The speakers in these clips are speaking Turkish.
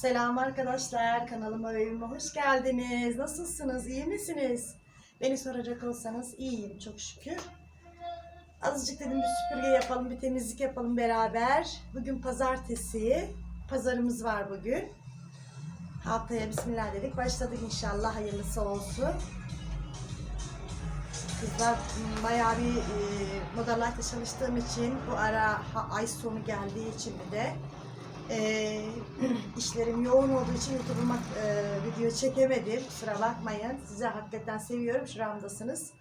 Selam arkadaşlar, kanalıma ve evime hoş geldiniz. Nasılsınız, iyi misiniz? Beni soracak olsanız iyiyim çok şükür. Azıcık dedim bir süpürge yapalım, bir temizlik yapalım beraber. Bugün pazartesi, pazarımız var bugün. Haftaya bismillah dedik, başladık inşallah hayırlısı olsun. Kızlar m, bayağı bir e, modalarda çalıştığım için bu ara ha- ay sonu geldiği için bir de e, işlerim yoğun olduğu için YouTube'uma e, video çekemedim. Kusura bakmayın. Sizi hakikaten seviyorum. Şuramdasınız.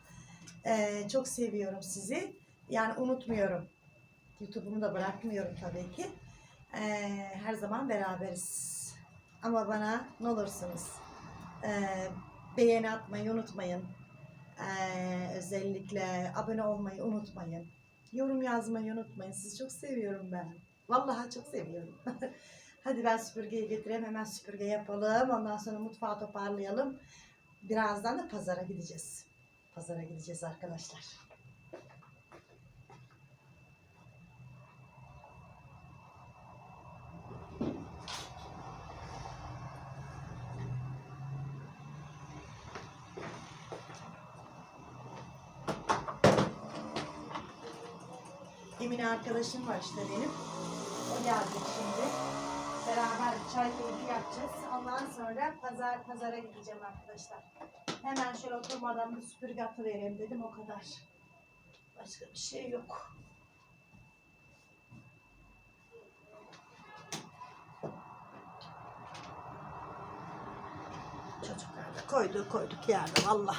E, çok seviyorum sizi. Yani unutmuyorum. YouTube'umu da bırakmıyorum tabii ki. E, her zaman beraberiz. Ama bana ne olursunuz e, beğeni atmayı unutmayın. E, özellikle abone olmayı unutmayın. Yorum yazmayı unutmayın. Sizi çok seviyorum ben. Vallahi çok seviyorum. Hadi ben süpürgeyi getireyim. Hemen süpürge yapalım. Ondan sonra mutfağı toparlayalım. Birazdan da pazara gideceğiz. Pazara gideceğiz arkadaşlar. Emine arkadaşım var işte benim. O gelecek şimdi. Beraber çay keyfi yapacağız. Ondan sonra pazar pazara gideceğim arkadaşlar. Hemen şöyle oturmadan bir süpürge atıvereyim dedim o kadar. Başka bir şey yok. Çocuklar da koyduk koyduk yerde valla.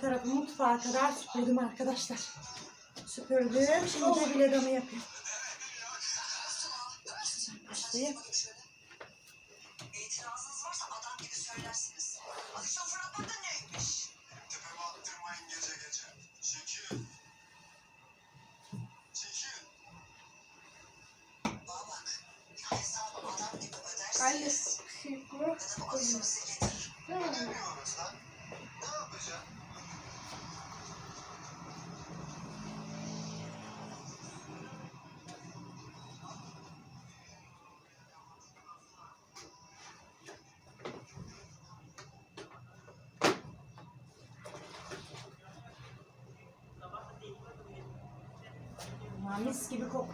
Her tarafı mutfağa kadar süpürdüm arkadaşlar. Süpürdüm. Şimdi de bile damı yapıyorum. Başlayayım. Söylersiniz. Akşam.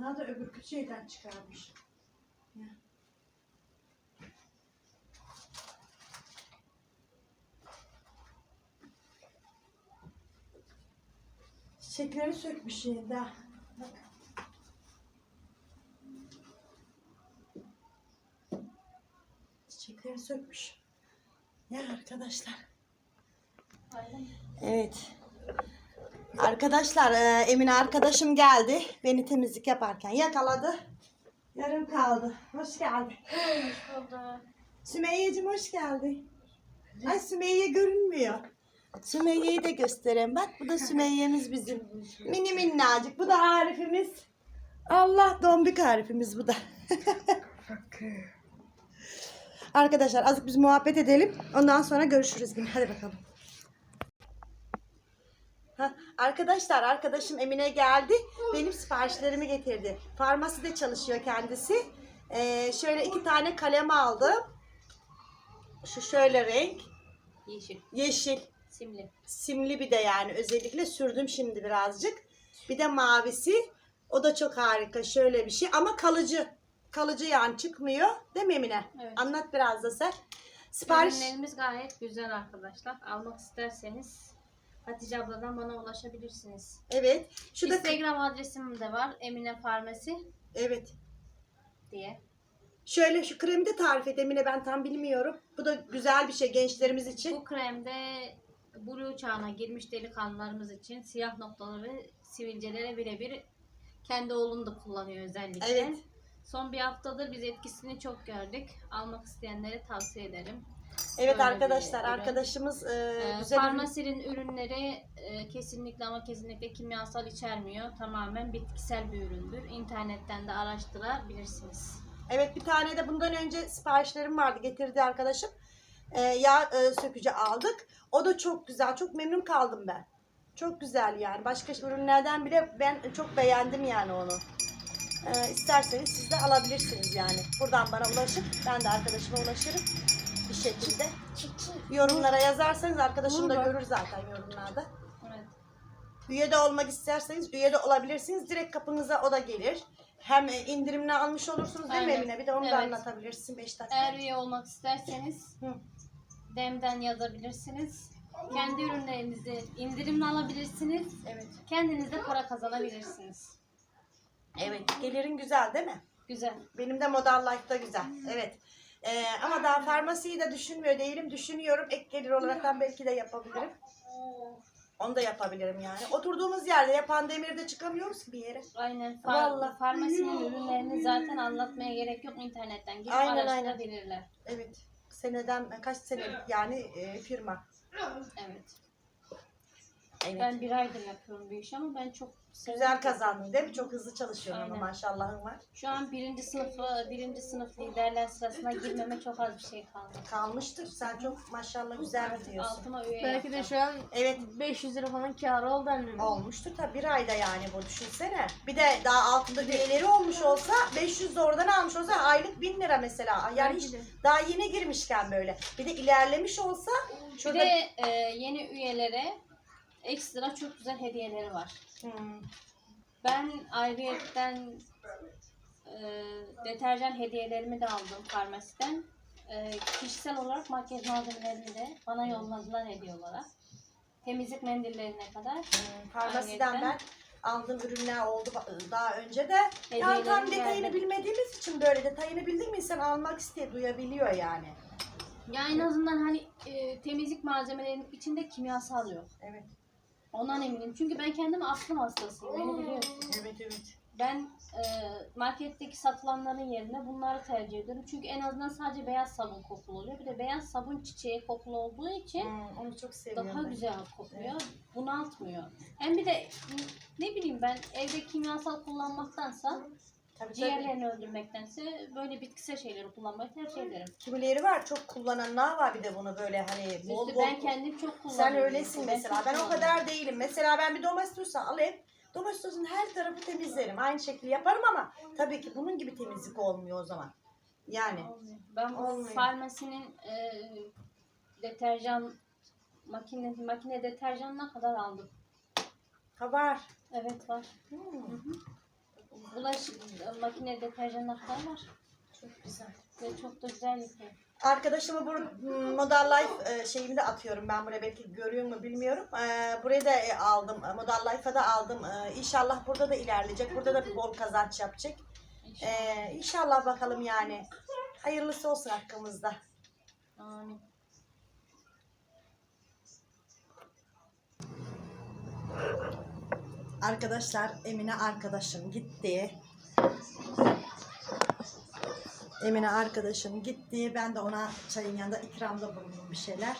Bunlar da öbür şeyden çıkarmış. Ya. Çiçekleri sökmüş. Bak. Çiçekleri sökmüş. Ya arkadaşlar. Evet. Arkadaşlar e, Emine arkadaşım geldi. Beni temizlik yaparken yakaladı. Yarım kaldı. Hoş geldin. Sümeyye'cim hoş geldin. Ay Sümeyye görünmüyor. Sümeyye'yi de göstereyim. Bak bu da Sümeyye'miz bizim. Mini minnacık. Bu da Arif'imiz. Allah dombik Arif'imiz bu da. Arkadaşlar azıcık biz muhabbet edelim. Ondan sonra görüşürüz. Hadi bakalım. Ha, arkadaşlar arkadaşım Emine geldi. Benim siparişlerimi getirdi. Farmaside çalışıyor kendisi. Ee, şöyle iki tane kalem aldım. Şu şöyle renk. Yeşil, Yeşil. simli. Simli bir de yani özellikle sürdüm şimdi birazcık. Bir de mavisi. O da çok harika. Şöyle bir şey ama kalıcı. Kalıcı yani çıkmıyor. Değil mi Emine? Evet. Anlat biraz da sen. Sipariş. Ürünlerimiz gayet güzel arkadaşlar. Almak isterseniz Hatice abladan bana ulaşabilirsiniz. Evet. Şu da Instagram adresim de var. Emine Farmasi evet. diye. Şöyle şu kremi de tarif et Emine ben tam bilmiyorum. Bu da güzel bir şey gençlerimiz için. Bu kremde blue çağına girmiş delikanlılarımız için siyah noktaları ve sivilcelere birebir kendi oğlunu da kullanıyor özellikle. Evet. Son bir haftadır biz etkisini çok gördük. Almak isteyenlere tavsiye ederim. Evet Böyle arkadaşlar bir arkadaşımız e, Ee, güzel Farmasinin ürünleri e, kesinlikle ama kesinlikle kimyasal içermiyor. Tamamen bitkisel bir üründür. İnternetten de araştırabilirsiniz. Evet bir tane de bundan önce siparişlerim vardı getirdi arkadaşım. Ee, yağ e, sökücü aldık. O da çok güzel. Çok memnun kaldım ben. Çok güzel yani. Başka ürünlerden bile ben çok beğendim yani onu. Ee, isterseniz siz de alabilirsiniz yani. Buradan bana ulaşıp ben de arkadaşıma ulaşırım şekilde. Yorumlara yazarsanız arkadaşım da görür zaten yorumlarda. Evet. Üye de olmak isterseniz üye de olabilirsiniz. Direkt kapınıza o da gelir. Hem e, indirimli almış olursunuz değil mi Aynen. Emine? Bir de onu da Evet. anlatabilirsin 5 dakika. Eğer üye olmak isterseniz Hı. DEM'den yazabilirsiniz. Kendi ürünlerinizi indirimle alabilirsiniz. Evet. Kendiniz de para kazanabilirsiniz. Evet. Gelirin güzel değil mi? Güzel. Benim de Modern Life'da güzel. Evet. Ee, ama daha farmasiyi de düşünmüyor değilim. Düşünüyorum. Ek gelir olarak belki de yapabilirim. Onu da yapabilirim yani. Oturduğumuz yerde yapan demirde çıkamıyoruz ki bir yere. Aynen. Vallahi. Far, farmasinin ürünlerini zaten anlatmaya gerek yok. İnternetten girip Aynen, araştırabilirler. Evet. Seneden kaç senelik yani e, firma. Evet. Evet. Ben bir aydır yapıyorum bu işi ama ben çok Güzel severek kazandın değil mi? Çok hızlı çalışıyorsun ama Aynen. maşallahın var. Şu an birinci sınıf birinci sınıf liderler sırasına girmeme çok az bir şey kaldı. Kalmıştır. Sen çok maşallah güzel gidiyorsun. Altıma üye Belki de yapacağım. şu an Evet 500 lira falan kârı oldu annemin. olmuştur tabii bir ayda yani bu düşünsene. Bir de daha altında üyeleri olmuş olsa 500 de oradan almış olsa aylık 1000 lira mesela. Yani hiç daha yeni girmişken böyle. Bir de ilerlemiş olsa Bir şurada de e, yeni üyelere ekstra çok güzel hediyeleri var. Hmm, Ben ayrıyetten e, deterjan hediyelerimi de aldım farmasiden. E, kişisel olarak makyaj malzemelerimi de bana yolladılar hediye olarak. Temizlik mendillerine kadar. hmm, farmasiden ben aldığım ürünler oldu daha önce de. Yani tam detayını geldi. bilmediğimiz için böyle detayını bildik mi insan almak istiyor, duyabiliyor yani. Ya en azından hani e, temizlik malzemelerinin içinde kimyasal yok. Evet, Ondan eminim. Çünkü ben kendim astım hastasıyım. Beni biliyorsun. evet, evet. Ben e, marketteki satılanların yerine bunları tercih ediyorum. Çünkü en azından sadece beyaz sabun kokulu oluyor. Bir de beyaz sabun çiçeği kokulu olduğu için Hmm, onu çok seviyorum. daha ben. güzel kokuyor. Bunaltmıyor. Hem bir de ne bileyim ben evde kimyasal kullanmaktansa Tabii, ciğerlerini öldürmektense böyle bitkisel şeyleri kullanmayı tercih ederim. Kimileri var çok kullananlar var bir de bunu böyle hani bol bol. ben kendim çok kullanıyorum. Sen öylesin mesela. çok Ben o kullanıyorum. kadar değilim. Mesela ben bir domates alayım. Domatesin her tarafı temizlerim. Aynı şekilde yaparım ama tabii ki bunun gibi temizlik olmuyor o zaman. Yani Olmuyor. Ben bu Olmuyor. farmasinin e, deterjan makine makine deterjanına kadar aldım. ha var. Evet var. Hmm. Bu bulaşık makine deterjanlar falan var. Çok güzel. Ve çok da güzel yıkıyor. Arkadaşımı bu m, Model Life e, şeyinde atıyorum ben buraya belki görüyor mu bilmiyorum. E, Buraya da e, aldım. Model Life'a da aldım. İnşallah burada da ilerleyecek. Burada da bir bol kazanç yapacak. E, İnşallah bakalım yani. Hayırlısı olsun hakkımızda. Amin. Arkadaşlar Emine arkadaşım gitti. Emine arkadaşım gitti. Ben de ona çayın yanında ikramda bulundum bir şeyler.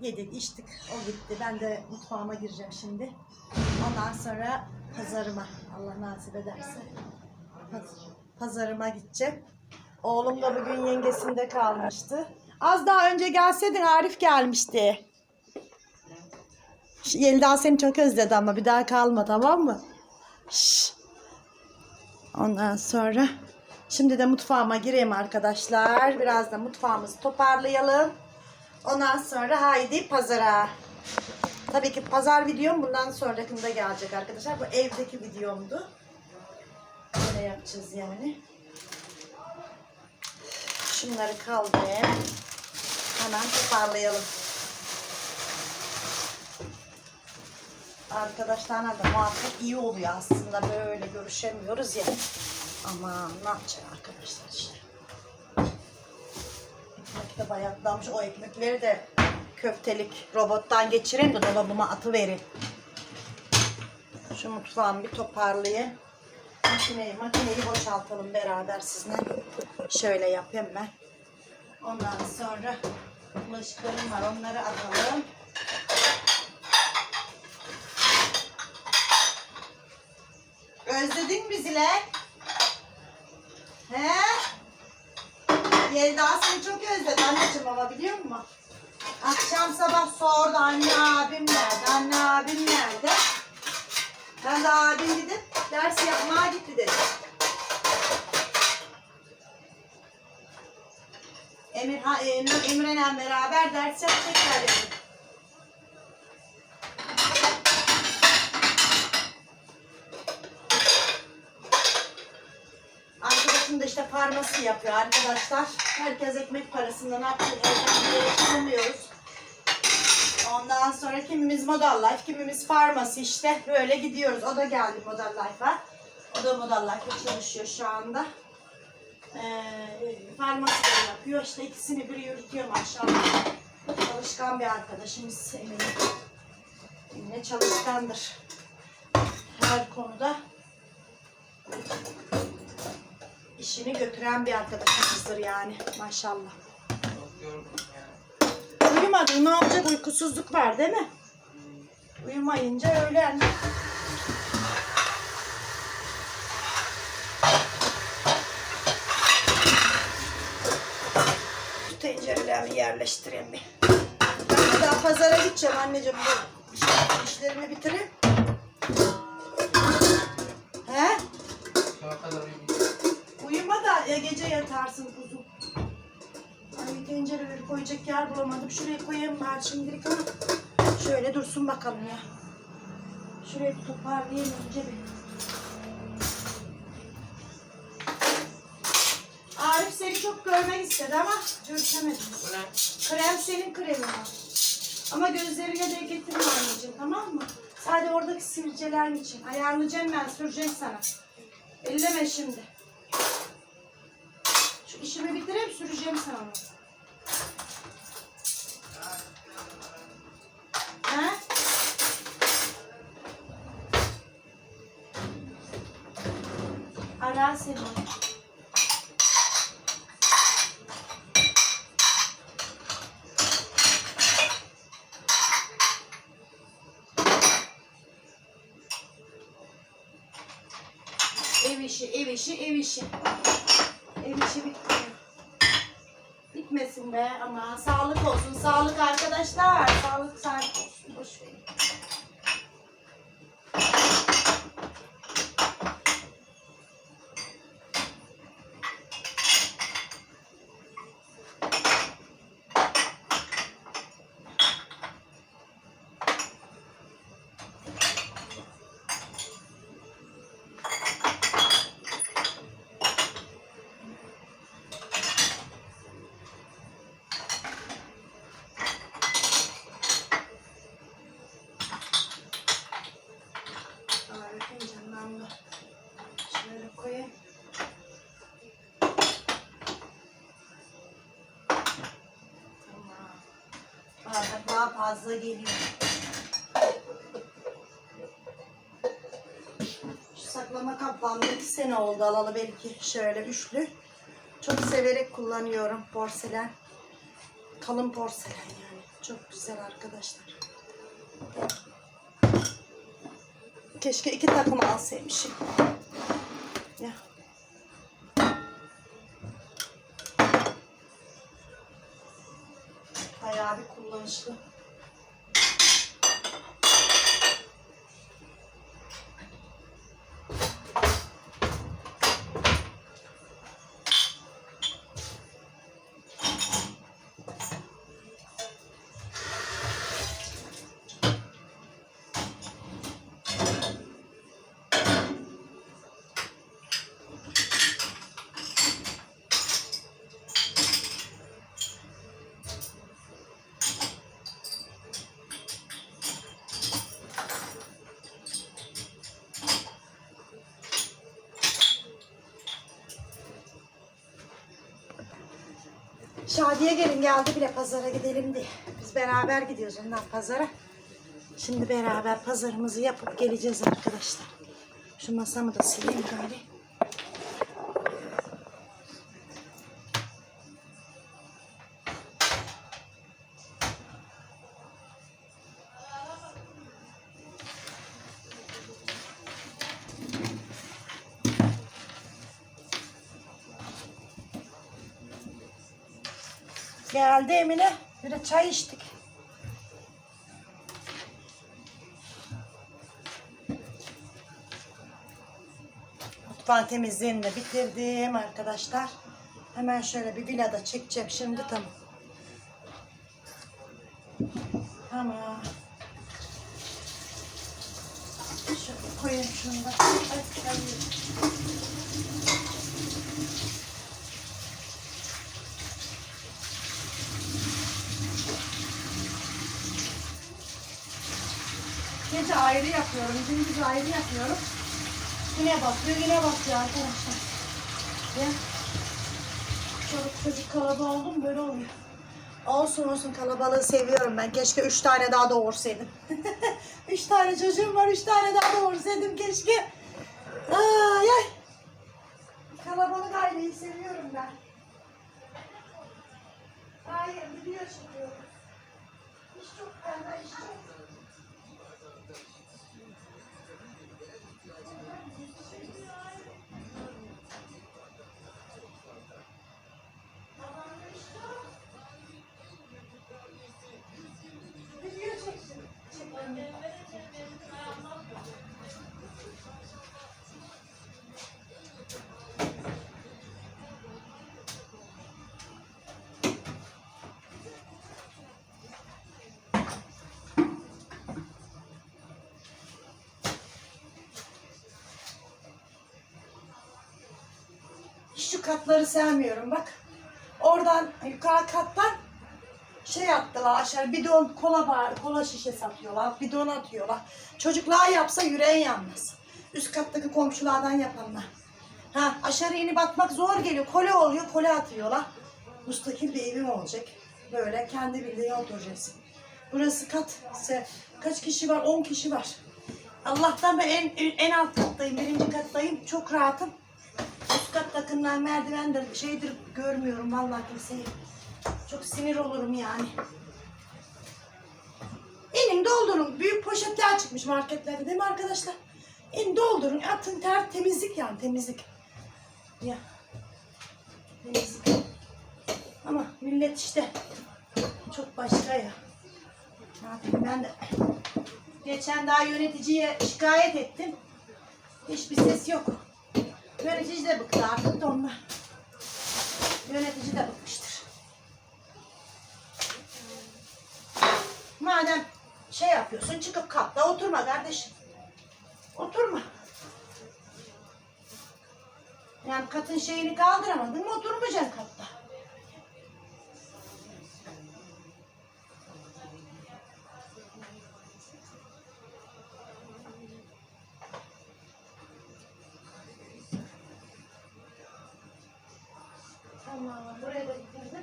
Yedik, içtik. O gitti. Ben de mutfağıma gireceğim şimdi. Ondan sonra pazarıma. Allah nasip ederse. Paz- Pazarıma gideceğim. Oğlum da bugün yengesinde kalmıştı. Az daha önce gelseydin Arif gelmişti. Yelda seni çok özledi ama bir daha kalma tamam mı? Ondan sonra şimdi de mutfağıma gireyim arkadaşlar. Biraz da mutfağımızı toparlayalım. Ondan sonra haydi pazara. Tabii ki pazar videom bundan sonrakında gelecek arkadaşlar. Bu evdeki videomdu. Böyle yapacağız yani. Şunları kaldırayım. Hemen toparlayalım. Arkadaşlarla da muhabbet iyi oluyor aslında böyle görüşemiyoruz ya. Ama ne yapacağız arkadaşlar işte. Ekmek de bayatlamış. O ekmekleri de köftelik robottan geçireyim de dolabıma atıvereyim. Şu mutfağımı bir toparlayayım. Makineyi, makineyi boşaltalım beraber sizinle. Şöyle yapayım ben. Ondan sonra bulaşıklarım var onları atalım. Özledin mi Zile? He? Yelda seni çok özledi anneciğim ama biliyor musun? Akşam sabah sordu anne abim nerede, anne abim nerede? Ben de abim gidip ders yapmaya gitti dedi. Emir, Emir, Emre'yle beraber ders yapacaklar dedi. Farmasi yapıyor arkadaşlar. Herkes ekmek parasından yapıyor. Evden çıkamıyoruz. Ondan sonra kimimiz Model Life, kimimiz farmasi işte böyle gidiyoruz. O da geldi Model Life'a. O da Model Life'da çalışıyor şu anda. Ee, farmasi de yapıyor. İşte ikisini biri yürütüyor maşallah. Çalışkan bir arkadaşımız Emine. Emine çalışkandır. Her konuda işini götüren bir arkadaşımızdır yani maşallah. Uyumadı ne olacak uykusuzluk var değil mi? Uyumayınca öyle yani. Şu tencerelerimi yerleştireyim bir. Ben daha pazara gideceğim anneciğim. Bu iş- işlerimi bitireyim. Yatarsın kuzum. Ay tencereleri koyacak yer bulamadım. Şuraya koyayım ben şimdilik ama şöyle dursun bakalım ya. Şurayı toparlayayım önce bir. Arif seni çok görmek istedi ama görüşemedim. Krem senin kremin o. Ama gözlerine de getirme anneciğim tamam mı? Sadece oradaki sivilceler için. Ayarlayacağım ben süreceğim sana. Elleme şimdi. İşimi bitireyim süreceğim sana onu. Ha? Ara seni. Ev işi, ev işi, ev işi. Ev işi bitmiyor. Bitmesin be ama sağlık olsun. Sağlık arkadaşlar. Sağlık sağlık fazla geliyor. Şu saklama kapağımda iki sene oldu alalı belki şöyle üçlü. Çok severek kullanıyorum porselen. Kalın porselen yani. Çok güzel arkadaşlar. Keşke iki takım alsaymışım. Ya. Bayağı bir kullanışlı. Şadiye gelin geldi bile pazara gidelim diye. Biz beraber gidiyoruz ondan pazara. Şimdi beraber pazarımızı yapıp geleceğiz arkadaşlar. Şu masamı da sileyim gari. Geldi Emine. Bir de çay içtik. Mutfağın temizliğini de bitirdim arkadaşlar. Hemen şöyle bir villada çekeceğim şimdi tamam. Tamam. Şöyle koyayım şunu da. Ay, ay. Gece ayrı yapıyorum, gündüz ayrı yapıyorum. Yine bakıyor, yine bakıyor arkadaşlar. Ya. Çoluk çocuk kalabalık oldum böyle oluyor. Olsun olsun kalabalığı seviyorum ben. Keşke üç tane daha doğursaydım. üç tane çocuğum var, üç tane daha doğursaydım keşke. Ay ay. Kalabalık aileyi seviyorum ben. Hayır, video çekiyorum. İş çok bende, iş çok. Katları sevmiyorum bak. Oradan yukarı kattan şey attılar aşağı bidon kola bar, kola şişe satıyorlar. Bidon atıyorlar. Çocuklar yapsa yüreğin yanmaz. Üst kattaki komşulardan yapanlar. Ha aşağı inip atmak zor geliyor. Kole oluyor, kole atıyorlar. Müstakil bir evim olacak. Böyle kendi bildiğin oturacaksın. Burası kat. Kaç kişi var? 10 kişi var. Allah'tan ben en, en alt kattayım. Birinci kattayım. Çok rahatım. Takımlar, merdivendir, şeydir görmüyorum vallahi kimseyi. Çok sinir olurum yani. İnin doldurun. Büyük poşetler çıkmış marketlerde değil mi arkadaşlar? İnin doldurun. Atın ter temizlik yani temizlik. Ya. Temizlik. Ama millet işte çok başka ya. Ben de. Geçen daha yöneticiye şikayet ettim. Hiçbir ses yok. Yönetici de bıktı artık da. Yönetici de bıkmıştır. Madem şey yapıyorsun çıkıp katta oturma kardeşim. Oturma. Yani katın şeyini kaldıramadın mı oturmayacaksın katta. 出来的你看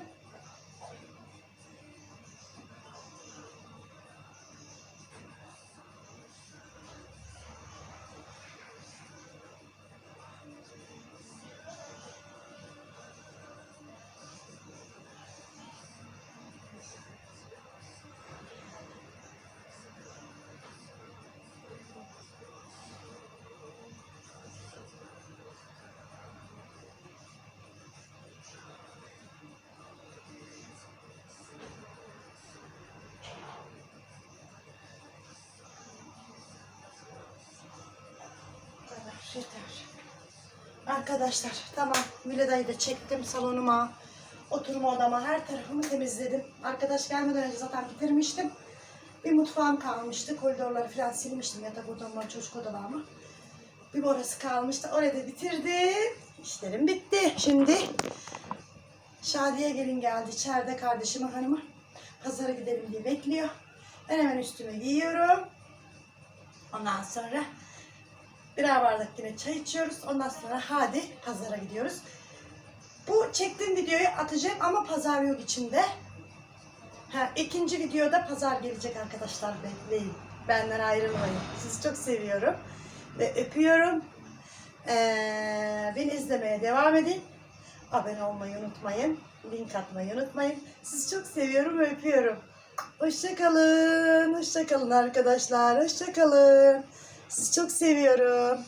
arkadaşlar. Tamam. Villadayı da çektim salonuma. Oturma odama her tarafımı temizledim. Arkadaş gelmeden önce zaten bitirmiştim. Bir mutfağım kalmıştı. Koridorları falan silmiştim. Yatak odamı, çocuk odalarımı. Bir orası kalmıştı. Orayı da bitirdim. İşlerim bitti. Şimdi Şadiye gelin geldi. içeride kardeşimin hanımı. Pazara gidelim diye bekliyor. Ben hemen üstüme giyiyorum. Ondan sonra birer bardak yine çay içiyoruz. Ondan sonra hadi pazara gidiyoruz. Bu çektiğim videoyu atacağım ama pazar yok içinde. Ha, ikinci videoda pazar gelecek arkadaşlar bekleyin. Benden ayrılmayın. Sizi çok seviyorum. Ve öpüyorum. Ee, beni izlemeye devam edin. Abone olmayı unutmayın. Link atmayı unutmayın. Sizi çok seviyorum ve öpüyorum. Hoşçakalın. Hoşçakalın arkadaşlar. Hoşçakalın. Sizi çok seviyorum.